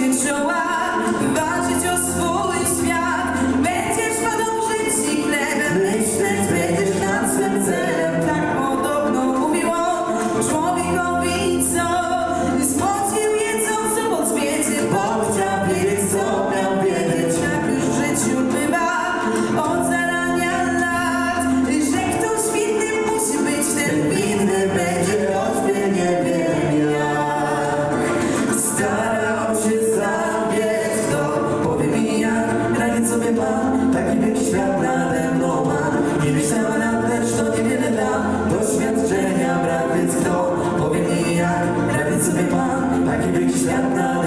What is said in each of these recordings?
dancing so I taki wielki świat nade mną ma. Ileś tam lat, lecz to niewiele da, doświadczenia brak, więc kto powie mi jak radzi sobie pan, taki wielki świat nade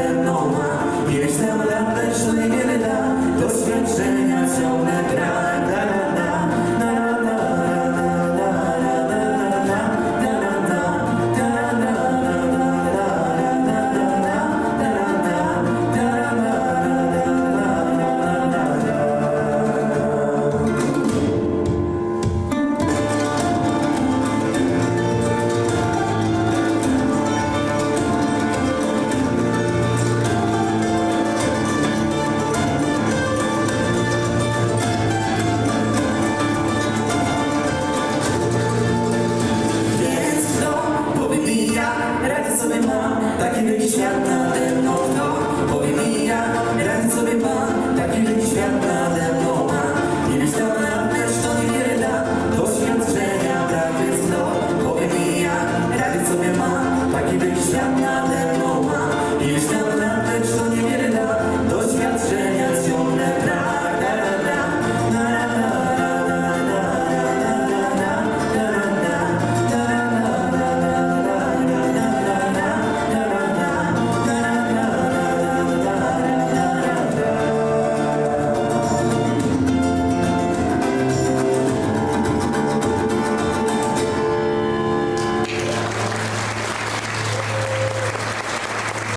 Sen